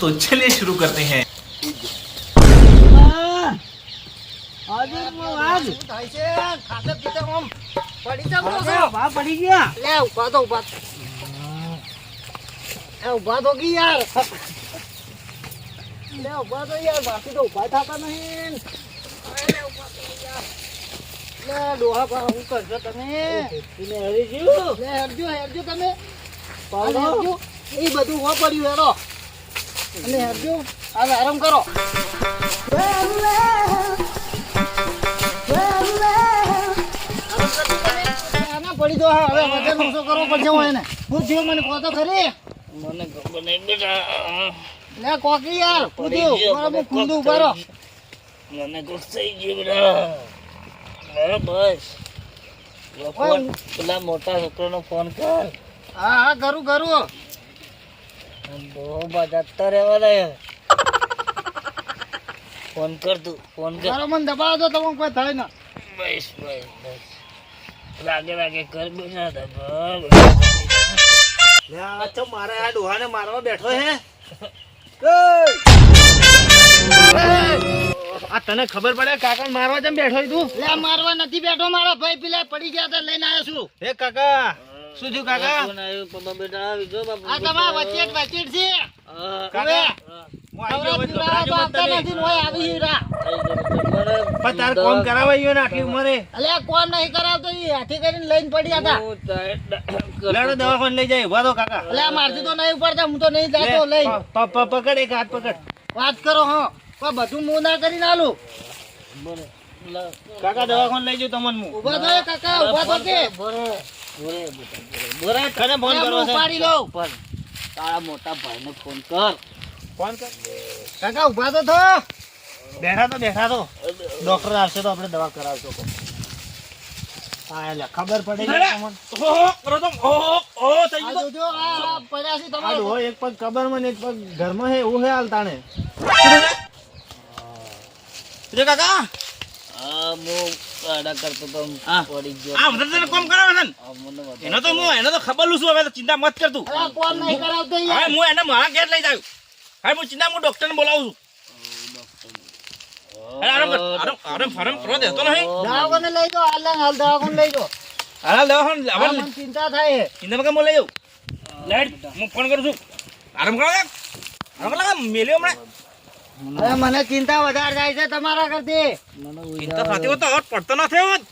तो चलिए शुरू करते हैं પડી ગયા લે ઉભા તો ઉભા એ ઉભા તો કી યાર લે ઉભા તો યાર બાકી તો ઉભા થતા નહીં અરે, લે ઉભા તો યાર. લે ડોહા પા હું કરશો તમે તમે હરી ગયું લે હેરજો હેરજો તમે અને હેરજો એ બધું હો પડ્યું હેરો અને હેરજો હવે આરામ કરો. પડી દો હવે વજન ઓછો કરવો પડશે હું એને. હું થયું મને કહો તો ખરી. મને ખબર નહીં બેટા લે કોકી યાર કૂદ્યું મારા બહુ કૂદું ઊભા મને કોક ગયો બેટા બરાબર પેલા મોટા છોકરાનો ફોન કર. હા હા કરું કરું. બહુ બધા રહેવા ફોન કર તું ફોન કર. મારો મન દબાવો તો તમને કોઈ થાય ના. બસ બસ બસ. લાગે લાગે કર દબાવ મારે આ ડોહાને મારવા બેઠો હે. આ તને ખબર પડે કાકા મારવા જેમ બેઠો તું? લે મારવા નથી બેઠો મારા ભાઈ પેલા પડી ગયા તા લઈને આવ્યો છું. હે કાકા. શું થયું કાકા? બેટા આવી જો બાપુ. આ તમારા વચેટ વચેટ છે? કાકા હા. આવી ગયો, ખવડાવ હવે પીવડાવ તો આવતા ગભરાજો મત તમે. નથી ને આવી હીરા પણ તારે કોમ કરાવાયું ને આટલી ઉમરે? અલે કોણ નહીં કરાવતો ઈ? હાથી કરીને લઈને પડ્યા હતા. હું ટાઈટ લેડો લઈ જાય ઊભા કાકા. અલે આ મારથી તો નહીં પડતા હું તો નહીં જાતો લે, લઈ. પ- પ- પકડ એક હાથ પકડ. વાત કરો હો. બધું હું ના કરીને આલું. બોલે. લા- કાકા દવાખાન લઈ જાઉં તમને કાકા ઊભા તો કે? બોરે, કને ફોન કરવો છે? ઉપાડી લઉં. ઉપર. તારા મોટા ભાઈને ફોન કર. ફોન કર. કાકા ઊભા તો થો. બેઠા તો બેઠા તો. ડોક્ટર આવશે તો આપણે દવા કરાવશો હા ખબર પડે એક પગ કબરમાં એક પગ ઘરમાં હે એવું હે હાલતા રે કાકા? હા હું આડા કરતો તો હા. પડી ગયો. આ બધા તને કોમ કરાવે છે ને? આ મને વધારે એનો તો હું એનો તો ખબર લઉં છું હવે ચિંતા મત કર તું. અરે આ કોણ નહીં કરાવતો હવે હું એને મારા ઘેર લઈ જાઉં. હવે હું ચિંતા હું ડોક્ટરને બોલાવું છું. અરે આરામ કર આરામ આરામ ફારામ કરવા દેતો નહીં. દવાખાને લઈ જાઓ હાલ ને થાય છે. ચિંતા મત કર, હું લઈ જાઉં? લાઈટ હું ફોન કરું છું. આરામ કરો યાર. મેલ્યો હમણાં. મને ચિંતા વધારે થાય છે તમારા કરતી. ચિંતા થતી હોત તો હોત પડતો ના થયો હોત.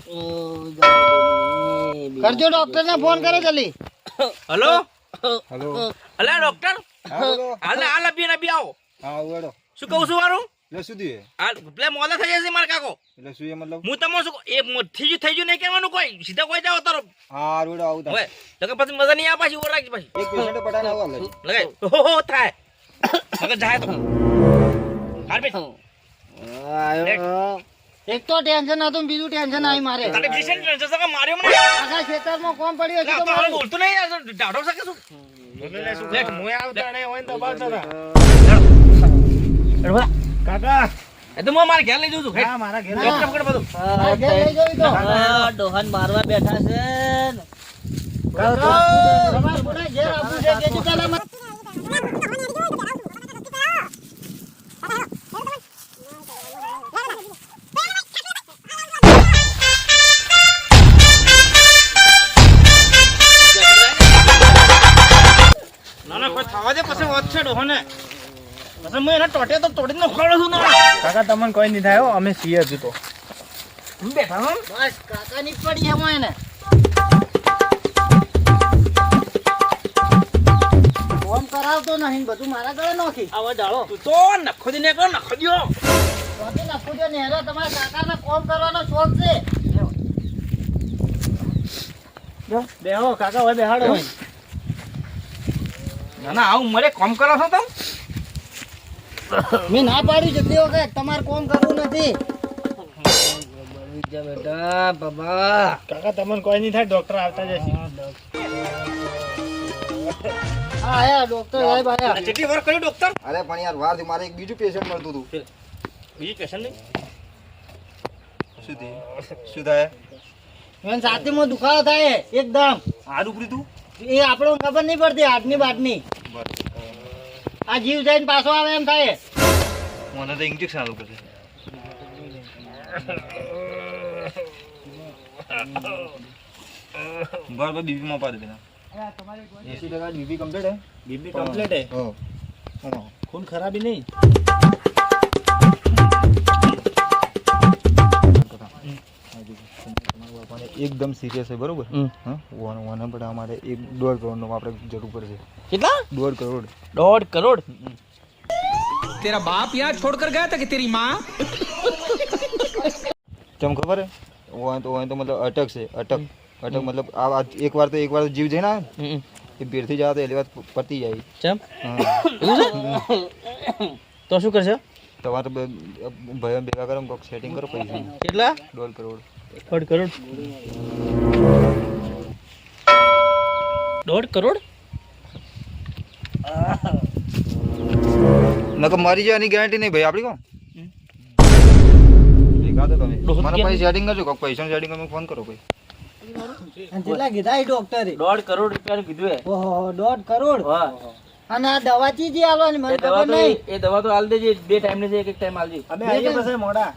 કરજો ડોક્ટર ને ફોન કરો જલ્દી. હલો? હલો. અલે ડોક્ટર? હાલ હાલ અભી ને અભી આવો. હા ઉડો શું કહું છું મારું? એટલે શું દીએ? આ પેલા મોડા થઈ જશે મારા કાકો. એટલે શું એ મતલબ? હું તમને શું એ મો- થઈ ગયું થઈ ગયું નહીં કહેવાનું કોઈ. સીધા કોઈ જાઓ તારો. હા રોડો આવું હવે તમે લગન પછી મજા નહીં આવે પાછી ઓર રાખી પાછી. એક પેશન્ટ પટાને આવો લે લગાય. હો હો થાય. લગે જાય તો. એક. તો ટેન્શન હતું બીજું ટેન્શન આવી મારે. તારે ડિસિઝન જશે કે માર્યો મને? આખા ખેતરમાં કોમ પડ્યો હશે તો મારું. બોલતો નહીં યાર શું? લે, આવતા. કાકા. એ તો મારા ઘેર લઈ જઉં છું. હા મારા ઘેર ડોક્ટર પકડ બધું ઘેર લઈ જાઓ તો. આ મારવા બેઠા છે. તમારા ઘેર આવવું છે કેજો પહેલા મને. ના ના કોઈ દે પછી વાત છે ડોહને પછી હું એને ટોટે તો તોડીને ઉખાડું છું ને. કાકા તમને કોઈ નહીં થાય અમે છીએ હજુ તો. બેઠા હો બસ કાકા ની પડી છે એને. ફોન કરાવતો નહીં બધું મારા ગળે નોખી. આવા ડાળો તું તો નખો દી ને નખો દ્યો. ચોથી નાખું તમારા કાકાને કોમ કરવાનો શોખ છે. બેહો કાકા હવે બેહાડો. ના ના આવું મરે કોમ કરો છો તમે? મેં ના પાડ્યું જેટલી વખત તમારે કોમ કરવું નથી. બેટા બાબા કાકા તમને કોઈ નહીં થાય ડોક્ટર આવતા જશે હા આયા ડોક્ટર સાહેબ આયા. કેટલી વાર કર્યું ડોક્ટર અરે પણ યાર વાર મારે એક બીજું પેશન્ટ મળતું હતું. બીજું પેશન્ટ નહીં? શું થયું? શું થાય? દુખાવો થાય એકદમ. હાથ ઉપરી તું? એ આપણો ખબર નહીં પડતી આટની બાટની આ જીવ જઈને પાછો આવે એમ થાય. મને તો ઇન્જેક્શન આલું પડશે બરાબર બીબી માં પાડી દેના. એસી ટકા બીબી કમ્પ્લીટ હે? બીબી કમ્પ્લીટ હે? હા. હા. ખૂન ખરાબી નહીં. આપણને એકદમ સિરિયસ હોય બરોબર? વન વન પણ અમારે એક દોઢ કરોડનો આપણે જરૂર પડશે. કેટલા? દોઢ કરોડ. દોઢ કરોડ? તેરા બાપ યહાં છોડકર ગયા હતા કે તેરી માં? કેમ ખબર ઓય તો ઓય તો મતલબ અટક છે અટક. અટક મતલબ આ એક વાર તો એક વાર તો જીવ જઈને આવે એ ભીડથી જાવ તો એટલી વાત પતી જાય. ચમ? તો શું કરશે? તમારે તો ભયો ભેગા કરો કોક સેટિંગ કરો પૈસા. કેટલા? દોઢ કરોડ. દોઢ કરોડ. દોઢ કરોડ? નકર મારી જવાની ગેરંટી નહીં ભાઈ આપણી કોણ? મને સેટિંગ કરજો કોઈક પૈસાનું સેટિંગ તમે ફોન કરો ભાઈ. કેટલા કીધા એ ડોક્ટરે દોઢ કરોડ રૂપિયાનું કીધું હે ઓહો દોઢ કરોડ? હા. અને આ દવા ચીજી આલવાની? મને એ દવા ખબર નહીં. એ દવા તો હાલ દેજે બે ટાઈમ ને છે એક એક ટાઈમ હાલજે અમે આવીએ પછી મોડા.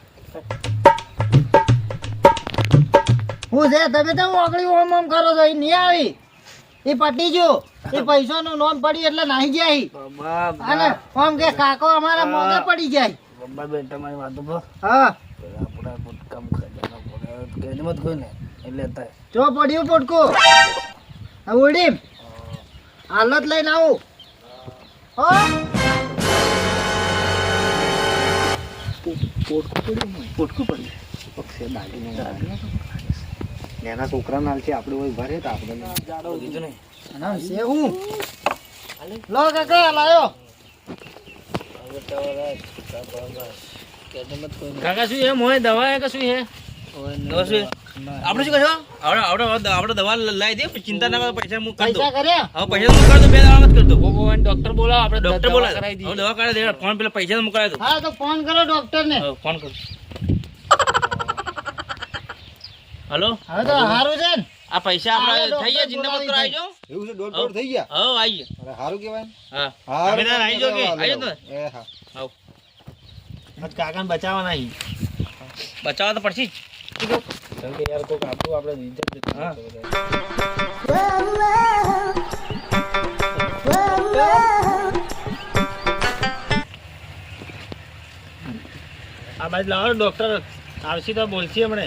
હું છે તમે તો ઓગળી ઓમ ઓમ કરો છો એ નહીં આવી. એ પટી ગયો. એ પૈસાનું નોમ પડ્યું એટલે નાહી જાય. અને ઓમ કે કાકો અમારા મોઢે પડી જાય. બબ્બા બેન તમારી વાતો પર હા. આપણા કામ કે મત કોઈ ને એટલે થાય. જો પડ્યું પોટકું. આ ઉડી હાલત લઈને આવું. હો. પોટકું પડ્યું એના છોકરા નાલ છે આપણે હોય ભરે તો આપણે જાડો કીધું નહીં. ના છે હું? લો કાકા લાયો. કાકા શું એમ હોય? દવા હે કે શું હે? દવા શું આપણે શું કહેશો આપણે આપણે આપણે દવા લાવી દે ચિંતા ના કરો પૈસા હું કરી દઉં હવે પૈસા તો કરી દો બે દાડા મત કરી દો. ડોક્ટર બોલાવો આપણે ડોક્ટર બોલાવો. દવા કરાવી દે ફોન પેલા પૈસા તો મુકાવી દો. હા તો ફોન કરો ડોક્ટર ને. ફોન કરો. હલો? હવે તો સારું છે ને. આ પૈસા આપણે થઈ ગયા જિંદાબાદ મત કરો બોલાવી આવી જાઓ. એવું છે દોઢ દોઢ થઈ ગયા? હો આવી અરે સારું કહેવાય હા. હા તમે તાર આવી કે? આવજો તો? એ હા. કાકાને બચાવવા નહીં બચાવવા તો પડશે જ. કેમ કે યાર કોક આપણું આપણે ઇજ્જત હા. આ બાજુ લાવો ડોક્ટર. આવશે તો બોલશે હમણે.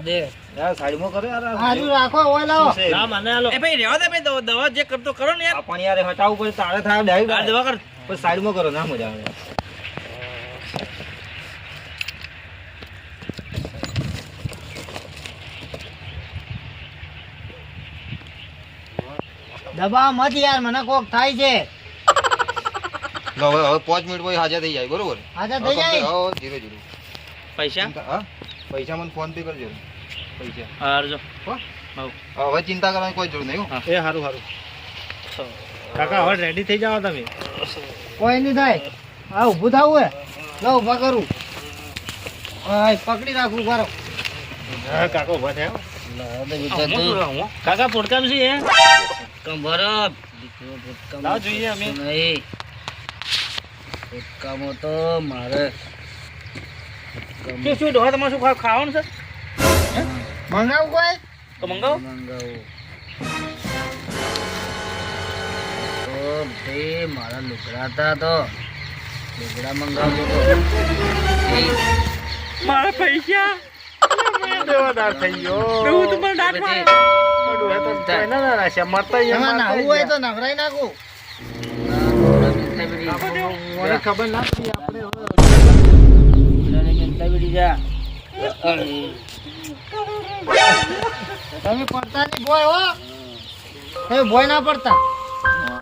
દે. યાર સાઈડમાં કરો રાખો ઓય લાવો. ના મને હાલો. એ ભાઈ રહેવા દે ભાઈ દવા- દવા જે કરતો કરો ને યાર. પણ યાર હટાવવું પડે તારે થાય ડાયરેક્ટ દવા કર. પણ સાઈડમાં કરો ના મજા આવે. દબાવ મત યાર મને કોક થાય છે. હવે હવે પાંચ મિનિટ પછી હાજર થઈ જાય બરોબર? હાજર થઈ જાય? ધીરે ધીરે. પૈસા? હા? પૈસા મને ફોન પે કરજો. પૈસા. હારજો હો? હવ. હવે ચિંતા કરવાની કોઈ જરૂર નહીં હો. એ સારું સારું કાકા હવે રેડી થઈ જાવ તમે? કોઈ નહીં થાય. હા ઊભું થવું હે. લો ઊભા કરું. હા પકડી રાખું બરો હા કાકા ઊભા થયા કાકા પોટકામ છે એ? લાવ જોઈએ અમે. શું શું ડોહા તમારે શું ખાવાનું છે? મંગાવું કોઈ? તો મંગાવો. મારા લુગડા હતા તો. લુગડા મંગાવતો મારા પૈસા? દેવાદાર થઈ ગયો. તો દાંત મારે. મરતા નાવું હોય તો નવરાઈ નાખું. ખબર ના પડી આપણે તમે પડતા નહીં બોય હો. તમે બોય ના પડતા.